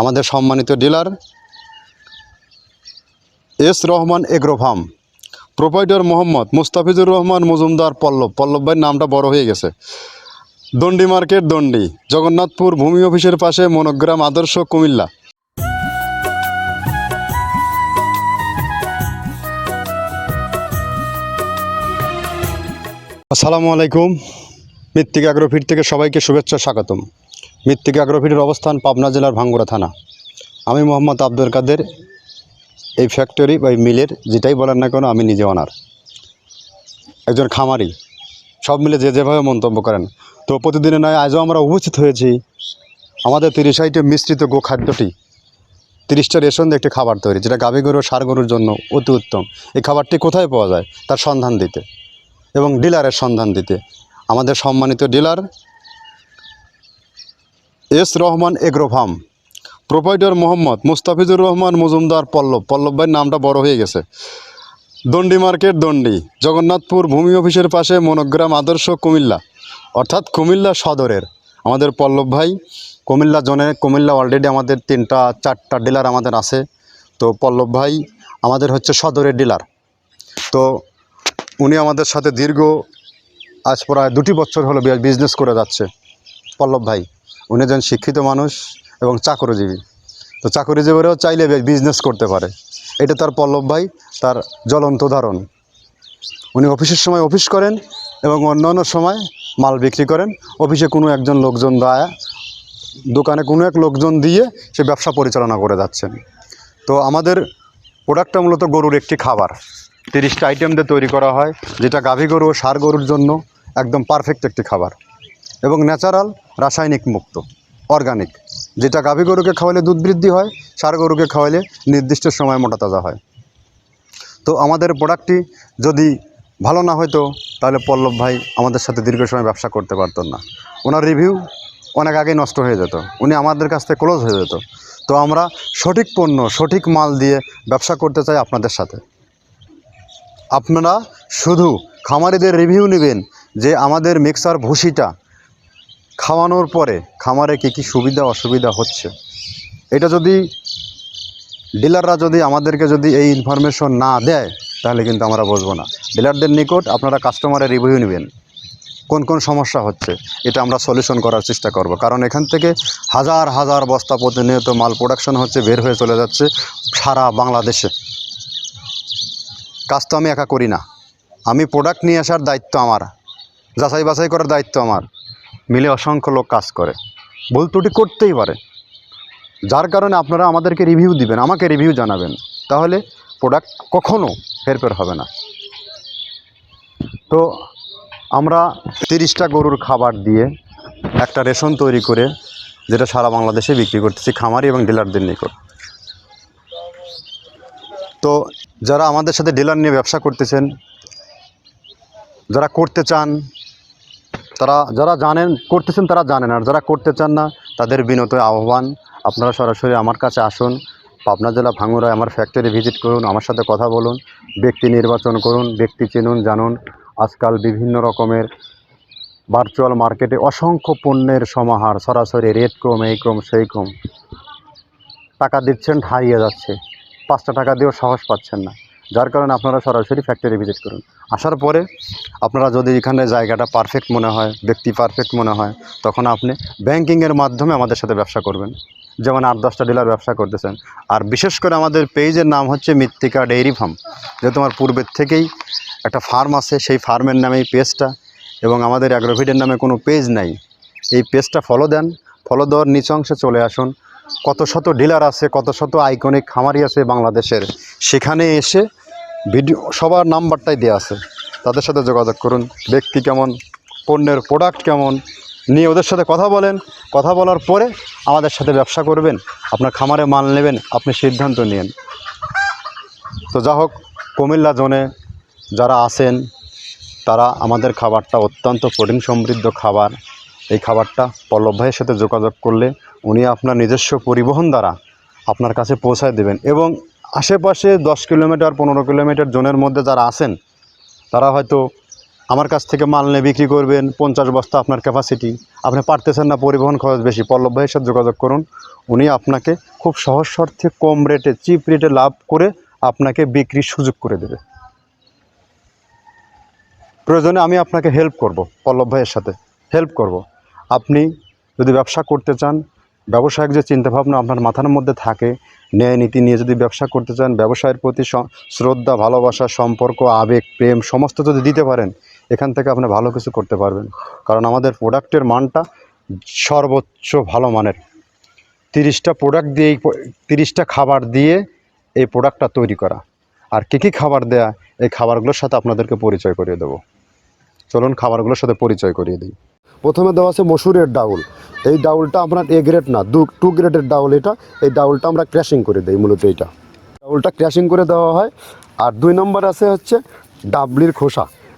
আমাদের সম্মানিত dealer S Rahman agro farm proprietor Mohammad Mustafizur Rahman Majumder Pallab. Pallab নামটা বড় হয়ে গেছে। দণ্ডি মার্কেট দণ্ডি, জগন্নাথপুর ভূমি অফিসের পাশে মনোগ্রাম আদর্শ কুমিল্লা। আসসালামু আলাইকুম, মৃত্তিকা অ্যাগ্রোফিট থেকে সবাইকে শুভেচ্ছা, স্বাগতম। মৃত্তিকা অ্যাগ্রোফিটের অবস্থান পাবনা জেলার ভাঙ্গুড়া থানা। আমি মোহাম্মদ আব্দুল কাদের, এই ফ্যাক্টরি বা এই মিলের যেটাই বলেন না কেন, আমি নিজে অনার একজন খামারি, সব মিলে যে যেভাবে মন্তব্য করেন, তো প্রতিদিনের নয় আজও আমরা উপস্থিত হয়েছি আমাদের তিরিশ আইটেম মিশ্রিত গো খাদ্যটি তিরিশটা রেশন দিয়ে একটি খাবার তৈরি, যেটা গাভী গরু সার গরুর জন্য অতি উত্তম। এই খাবারটি কোথায় পাওয়া যায়? তার সন্ধান দিতে এবং ডিলারের সন্ধান দিতে। আমাদের সম্মানিত dealer S Rahman agro farm proprietor Mohammad Mustafizur Rahman Majumder Pallab. Pallab ভাইয়ের নামটা বড় হয়ে গেছে। দণ্ডি মার্কেট দণ্ডি। জগন্নাথপুর ভূমি অফিসের পাশে মনোগ্রাম আদর্শ কুমিল্লা। অর্থাৎ কুমিল্লা সদরের। আমাদের পল্লব ভাই, কুমিল্লা জোনে, কুমিল্লা অলরেডি আমাদের তিনটা, চারটা ডিলার আমাদের আছে। তো পল্লব ভাই আমাদের হচ্ছে সদরের ডিলার তো উনি আমাদের সাথে দীর্ঘ, আজ প্রায় দুটি বছর হলো বিজনেস করে যাচ্ছে। পল্লব ভাই। উনি একজন শিক্ষিত মানুষ এবং চাকরিজীবী। তো চাকরিজীবীরাও চাইলে বিজনেস করতে পারে। এটা তার পল্লব ভাই, তার জ্বলন্ত উদাহরণ। উনি অফিসের সময় অফিস করেন এবং অন্যান্য সময় মাল বিক্রি করেন। অফিসে কোনো একজন লোকজন দেয়, দোকানে কোনো এক লোকজন দিয়ে সে ব্যবসা পরিচালনা করে যাচ্ছেন। তো আমাদের প্রোডাক্টটা মূলত গরুর একটি খাবার। তিরিশটা আইটেম দিয়ে তৈরি করা হয়, যেটা গাভী গরু ও সার গরুর জন্য একদম পারফেক্ট একটি খাবার। এবং ন্যাচারাল, রাসায়নিক মুক্ত, অর্গানিক। যেটা গাভী গরুকে খাওয়ালে দুধ বৃদ্ধি হয়, সার গরুকে খাওয়ালে নির্দিষ্ট সময় মোটা তাজা হয়। তো আমাদের প্রোডাক্টটি যদি ভালো না হতো তাহলে পল্লব ভাই আমাদের সাথে দীর্ঘ সময় ব্যবসা করতে পারতেন না। ওনার রিভিউ অনেক আগেই নষ্ট হয়ে যেত। উনি আমাদের কাছ থেকে ক্লোজ হয়ে যেত। তো আমরা সঠিক পণ্য, সঠিক মাল দিয়ে ব্যবসা করতে চাই আপনাদের সাথে। আপনারা শুধু খামারিদের রিভিউ নেবেন যে আমাদের মিক্সার ভুসিটা খাওয়ানোর পরে খামারে কী কী সুবিধা, অসুবিধা হচ্ছে? এটা যদি ডিলাররা যদি আমাদেরকে যদি এই ইনফরমেশন না দেয়, তাহলে কিন্তু আমরা বুঝব না। ডিলারদের নিকট আপনারা কাস্টমারের রিভিউ নেবেন। কোন কোন সমস্যা হচ্ছে? এটা আমরা সলিউশন করার চেষ্টা করব। কারণ এখান থেকে হাজার হাজার বস্তা প্রতিনিয়ত মাল প্রোডাকশন হচ্ছে, বের হয়ে চলে যাচ্ছে সারা বাংলাদেশে। কাজ তো আমি একা করি না। আমি প্রোডাক্ট নিয়ে আসার দায়িত্ব আমার। যাচাই বাছাই করার দায়িত্ব আমার। মিলে অসংখ্য লোক কাজ করে। ভুল ত্রুটি করতেই পারে। যার কারণে আপনারা আমাদেরকে রিভিউ দিবেন, আমাকে রিভিউ জানাবেন। তাহলে প্রোডাক্ট কখনো হেরফের হবে না। তো আমরা তিরিশটা গরুর খাবার দিয়ে একটা রেশন তৈরি করে, যেটা সারা বাংলাদেশে বিক্রি করতেছি, খামারি এবং ডিলারদের নিকট। তো যারা আমাদের সাথে ডিলার নিয়ে ব্যবসা করতেছেন, যারা করতে চান তারা যারা জানেন, করতেছেন তারা জানেন, আর যারা করতে চান না, তাদের বিনত আহ্বান আপনারা সরাসরি আমার কাছে আসুন, পাবনা জেলা ভাঙুরায় আমার ফ্যাক্টরি ভিজিট করুন, আমার সাথে কথা বলুন, ব্যক্তি নির্বাচন করুন, ব্যক্তি চিনুন, জানুন। আজকাল বিভিন্ন রকমের ভার্চুয়াল মার্কেটে অসংখ্য পণ্যের সমাহার, সরাসরি রেট কম, এই কম, সেই কম। টাকা দিচ্ছেন, হারিয়ে যাচ্ছে। পাঁচটা টাকা দিয়েও সাহস পাচ্ছেন না। যার কারণে আপনারা সরাসরি ফ্যাক্টরি ভিজিট করুন। আসার পরে আপনারা যদি এখানে জায়গাটা পারফেক্ট মনে হয়, ব্যক্তি পারফেক্ট মনে হয়, তখন আপনি ব্যাংকিংয়ের মাধ্যমে আমাদের সাথে ব্যবসা করবেন। যেমন আট দশটা ডিলার ব্যবসা করতেছেন। আর বিশেষ করে আমাদের পেজের নাম হচ্ছে মৃত্তিকা ডেইরি ফার্ম যেহেতু আমার পূর্বের থেকেই একটা ফার্ম আছে, সেই ফার্মের নামে এই পেজটা এবং আমাদের অ্যাগ্রোভিডের নামে কোনো পেজ নাই। এই পেজটা ফলো দেন। ফলো দেওয়ার নিচ অংশে চলে আসুন। কত শত ডিলার আছে, কত শত আইকনিক খামারি আছে বাংলাদেশের। সেখানে এসে ভিডিও সবার নাম্বারটাই দেওয়া আছে। তাদের সাথে যোগাযোগ করুন, ব্যক্তি কেমন, পণ্যের প্রোডাক্ট কেমন, নিয়ে ওদের সাথে কথা বলেন। কথা বলার পরে আমাদের সাথে ব্যবসা করবেন, আপনার খামারে মাল নেবেন, আপনি সিদ্ধান্ত নিন তো যা হোক, কুমিল্লা জোনে যারা আছেন, তারা আমাদের খাবারটা অত্যন্ত প্রোটিন সমৃদ্ধ খাবার। এই খাবারটা পল্লব ভাইয়ের সাথে যোগাযোগ করলে উনি আপনার নিজস্ব পরিবহন দ্বারা আপনার কাছে পৌঁছায় দেবেন এবং আশেপাশে দশ কিলোমিটার, পনেরো কিলোমিটার জোনের মধ্যে যারা আছেন, তারা হয়তো আমার কাছ থেকে মাল নিয়ে বিক্রি করবেন, পঞ্চাশ বস্তা আপনার ক্যাপাসিটি আপনি পারতেছেন না পরিবহন খরচ বেশি। পল্লব ভাইয়ের সাথে যোগাযোগ করুন, উনি আপনাকে খুব সহজ শর্তে কম রেটে চিপ রেটে লাভ করে আপনাকে বিক্রির সুযোগ করে দেবে। প্রয়োজনে আমি আপনাকে হেল্প করব, পল্লব ভাইয়ের সাথে। হেল্প করব। আপনি যদি ব্যবসা করতে চান, ব্যবসায়িক যে চিন্তাভাবনা আপনার মাথার মধ্যে থাকে, ন্যায় নীতি নিয়ে যদি ব্যবসা করতে চান, ব্যবসায়ের প্রতি শ্রদ্ধা, ভালোবাসা, সম্পর্ক, আবেগ, প্রেম সমস্ত যদি দিতে পারেন, এখান থেকে আপনি ভালো কিছু করতে পারবেন। কারণ আমাদের প্রোডাক্টের মানটা সর্বোচ্চ ভালো মানের। তিরিশটা প্রোডাক্ট দিয়ে তিরিশটা খাবার দিয়ে এই প্রোডাক্টটা তৈরি করা। আর কী কী খাবার দেয়া, এই খাবারগুলোর সাথে আপনাদেরকে পরিচয় করিয়ে দেবো। চলুন খাবারগুলোর সাথে পরিচয় করিয়ে দিই। প্রথমে দেওয়া আছে মসুরের ডাউল। এই ডাউলটা আপনার এ গ্রেড না, দু, টু গ্রেডের ডাউল এটা। এই ডাউলটা আমরা ক্র্যাশিং করে দিই মূলত এইটা। ডাউলটা ক্র্যাশিং করে দেওয়া হয়। আর দুই নম্বর আছে হচ্ছে ডাবলির খোসা।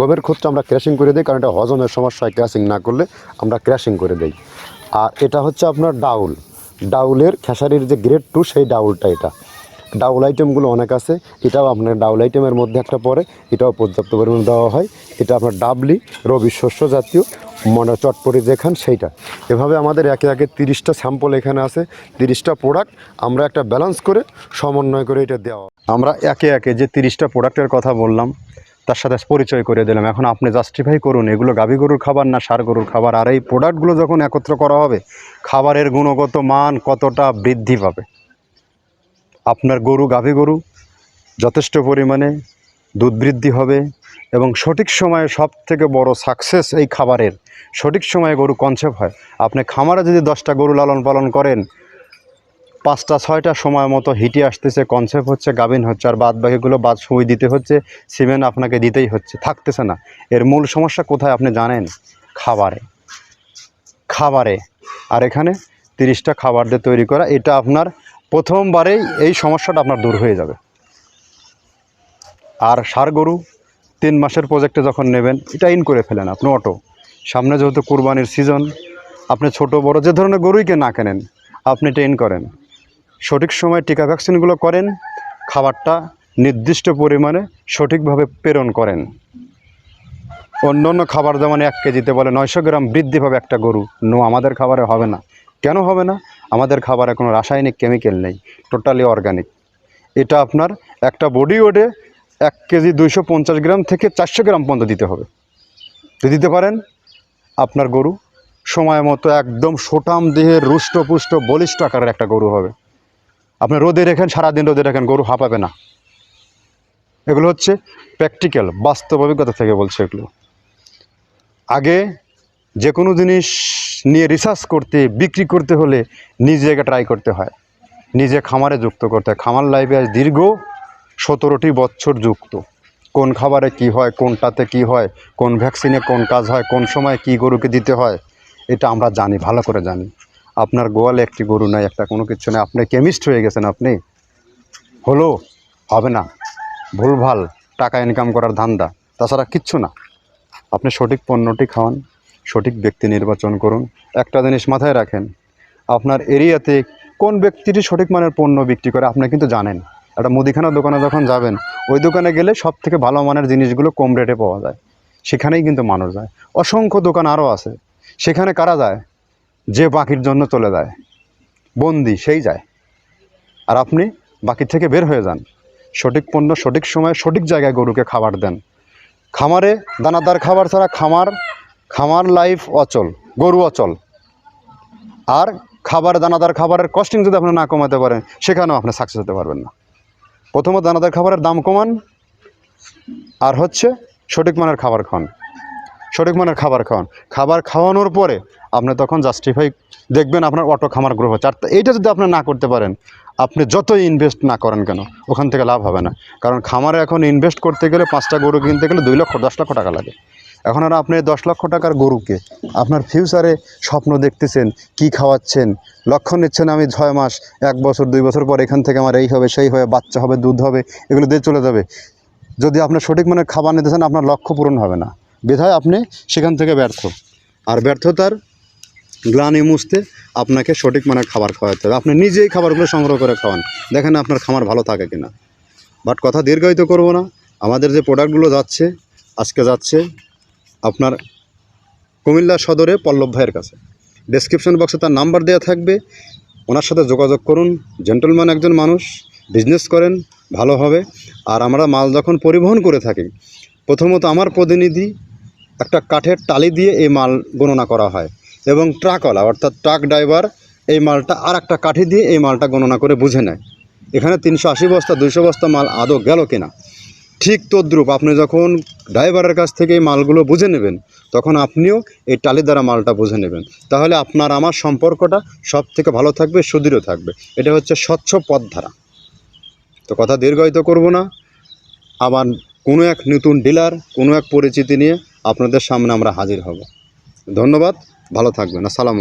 গমের খুদটা আমরা ক্র্যাশিং করে দিই, কারণ এটা হজমের সমস্যায় ক্র্যাশিং না করলে আমরা ক্র্যাশিং করে দিই। আর এটা হচ্ছে আপনার ডাউল। ডাউলের খেসারির যে গ্রেড টু সেই ডাউলটা এটা। ডাউল আইটেমগুলো অনেক আছে। এটাও আপনার ডাউল আইটেমের মধ্যে একটা পড়ে। এটাও পর্যাপ্ত পরিমাণ দেওয়া হয়। এটা আপনার ডাবলি, রবি শস্য জাতীয়, মনে চটপটি যেখান সেইটা। এভাবে আমাদের একে একে তিরিশটা স্যাম্পল এখানে আছে। তিরিশটা প্রোডাক্ট আমরা একটা ব্যালেন্স করে, সমন্বয় করে এটা দেওয়া আমরা একে একে যে তিরিশটা প্রোডাক্টের কথা বললাম তার সাথে পরিচয় করে দিলাম। এখন আপনি জাস্টিফাই করুন, এগুলো গাভী গরুর খাবার না সার গরুর খাবার? আর এই প্রোডাক্টগুলো যখন একত্র করা হবে, খাবারের গুণগত মান কতটা বৃদ্ধি পাবে? আপনার গরু গাভী গরু, যথেষ্ট পরিমাণে দুধ বৃদ্ধি হবে এবং সঠিক সময়ে সব থেকে বড় সাকসেস এই খাবারের সঠিক সময়ে গরু কনসেপ্ট হয়। আপনি খামারে যদি দশটা গরু লালন পালন করেন পাঁচটা, ছয়টা সময় মতো হিটে আসতেছে কনসেপ্ট হচ্ছে, গাভিন হচ্ছে, আর বাদ বাকিগুলো বাদ সুই দিতে হচ্ছে, সিমেন্ট আপনাকে দিতেই হচ্ছে, থাকতেছে না। এর মূল সমস্যা কোথায় আপনি জানেন? খাবারে। খাবারে। আর এখানে তিরিশটা খাবার দিয়ে তৈরি করা, এটা আপনার প্রথমবারেই এই সমস্যাটা আপনার দূর হয়ে যাবে। আর সার গরু তিন মাসের প্রজেক্টে যখন নেবেন, এটা ইন করে ফেলেন আপনি অটো সামনে যেহেতু কুরবানির সিজন আপনি ছোট, বড়, যে ধরনের গরুইকে না কেনেন, আপনি এটা ইন করেন। সঠিক সময়ে টিকা ভ্যাকসিনগুলো করেন, খাবারটা নির্দিষ্ট পরিমাণে সঠিকভাবে প্রেরণ করেন। অন্য অন্য খাবার যেমন এক কেজিতে বলে নয়শো গ্রাম বৃদ্ধি পাবে একটা গরু, নো, আমাদের খাবারে হবে না। কেন হবে না? আমাদের খাবারে কোনো রাসায়নিক কেমিক্যাল নেই, টোটালি অর্গানিক। এটা আপনার একটা বডি ওডে এক কেজি দুইশো পঞ্চাশ গ্রাম থেকে চারশো গ্রাম পর্যন্ত দিতে হবে। যদি দিতে পারেন, আপনার গরু সময় মতো একদম সোটাম দেহের রুষ্টপুষ্ট বলিষ্ঠ আকারের একটা গরু হবে। আপনি রোদে রেখেন, সারাদিন রোদে রেখেন, গরু হাঁপাবে না। এগুলো হচ্ছে প্র্যাকটিক্যাল বাস্তব অভিজ্ঞতা থেকে বলছে এগুলো। আগে যে কোনো জিনিস নিয়ে রিসার্চ করতে, বিক্রি করতে হলে নিজে আগে ট্রাই করতে হয়। নিজে খামারে যুক্ত করতে হয়। খামার লাইফে আজ দীর্ঘ সতেরোটি বছর যুক্ত। কোন খাবারে কি হয়, কোনটাতে কি হয়, কোন ভ্যাকসিনে কোন কাজ হয়, কোন সময় কি গরুকে দিতে হয়, এটা আমরা জানি, ভালো করে জানি। আপনার গোয়ালে একটি গরু নাই, একটা কোনো কিছু নেই। আপনি কেমিস্ট হয়ে গেছেন আপনি। হলো, হবে না। ভুলভাল টাকা ইনকাম করার ধান্দা। তাছাড়া কিচ্ছু না। আপনি সঠিক পণ্যটি খাওয়ান, সঠিক ব্যক্তি নির্বাচন করুন। একটা জিনিস মাথায় রাখেন, আপনার এরিয়াতে কোন ব্যক্তিটি সঠিক মানের পণ্য বিক্রি করে আপনি কিন্তু জানেন। একটা মুদিখানার দোকানে যখন যাবেন, ওই দোকানে গেলে সব থেকে ভালো মানের জিনিসগুলো কম রেটে পাওয়া যায়। সেখানেই কিন্তু মানুষ যায়। অসংখ্য দোকান আরও আছে। সেখানে কারা যায়? যে বাকির জন্য চলে যায়, বন্দি সেই যায়। আর আপনি বাকি থেকে বের হয়ে যান। সঠিক পণ্য, সঠিক সময়ে, সঠিক জায়গায় গরুকে খাবার দেন। খামারে দানাদার খাবার ছাড়া খামার খামার লাইফ অচল, গরু অচল। আর খাবার, দানাদার খাবারের কস্টিং যদি আপনি না কমাতে পারেন, সেখানেও আপনি সাকসেস হতে পারবেন না। প্রথমত দানাদার খাবারের দাম কমান, আর হচ্ছে সঠিক মানের খাবার খান। সঠিক মানের খাবার খাওয়ান। খাবার খাওয়ানোর পরে আপনি তখন জাস্টিফাই দেখবেন আপনার অটো খামার গ্রো হচ্ছে। আর এইটা যদি আপনি না করতে পারেন, আপনি যতই ইনভেস্ট না করেন কেন, ওখান থেকে লাভ হবে না। কারণ খামারে এখন ইনভেস্ট করতে গেলে পাঁচটা গরু কিনতে গেলে দুই লক্ষ, দশ লক্ষ টাকা লাগে। এখন আর আপনি দশ লক্ষ টাকার গরুকে আপনার ফিউচারে স্বপ্ন দেখতেছেন, কি খাওয়াচ্ছেন লক্ষ্য নিচ্ছেন আমি ছয় মাস, এক বছর, দুই বছর পর এখান থেকে আমার এই হবে, সেই হবে, বাচ্চা হবে, দুধ হবে, এগুলো দিয়ে চলে যাবে। যদি আপনার সঠিক মানের খাবার নিতে চান, আপনার লক্ষ্য পূরণ হবে না। বিধায় আপনি সেখান থেকে ব্যর্থ। আর ব্যর্থতার গ্লানি মুছতে আপনাকে সঠিক মানের খাবার খাওয়াতে হবে। আপনি নিজেই খাবারগুলো সংগ্রহ করে খাওয়ান। দেখেন আপনার খামার ভালো থাকে কিনা। বাট কথা দীর্ঘায়িত করব না। আমাদের যে প্রোডাক্টগুলো যাচ্ছে, আজকে যাচ্ছে আপনার কুমিল্লা সদরে পল্লব ভাইয়ের কাছে। ডেসক্রিপশন বক্সে তার নাম্বার দেওয়া থাকবে। ওনার সাথে যোগাযোগ করুন। জেন্টলম্যান একজন মানুষ, বিজনেস করেন, ভালো হবে। আর আমরা মাল যখন পরিবহন করে থাকি, প্রথমত আমার প্রতিনিধি একটা কাঠের টালি দিয়ে এই মাল গণনা করা হয় এবং ট্রাকওয়ালা অর্থাৎ ট্রাক ড্রাইভার এই মালটা আর একটা কাঠি দিয়ে এই মালটা গণনা করে বুঝে নেয়। এখানে তিনশো আশি বস্তা, দুইশো বস্তা মাল আদৌ গেল কিনা? ঠিক তদ্রুপ আপনি যখন ড্রাইভারের কাছ থেকে এই মালগুলো বুঝে নেবেন, তখন আপনিও এই টালি দ্বারা মালটা বুঝে নেবেন। তাহলে আপনার, আমার সম্পর্কটা সব থেকে ভালো থাকবে, সুদৃঢ় থাকবে। এটা হচ্ছে স্বচ্ছ পথধারা। তো কথা দীর্ঘায়িত করব না। আবার কোনো এক নতুন ডিলার, কোনো এক পরিচিতি নিয়ে আপনাদের সামনে আমরা হাজির হব। ধন্যবাদ ভালো থাকবেন আসসালাম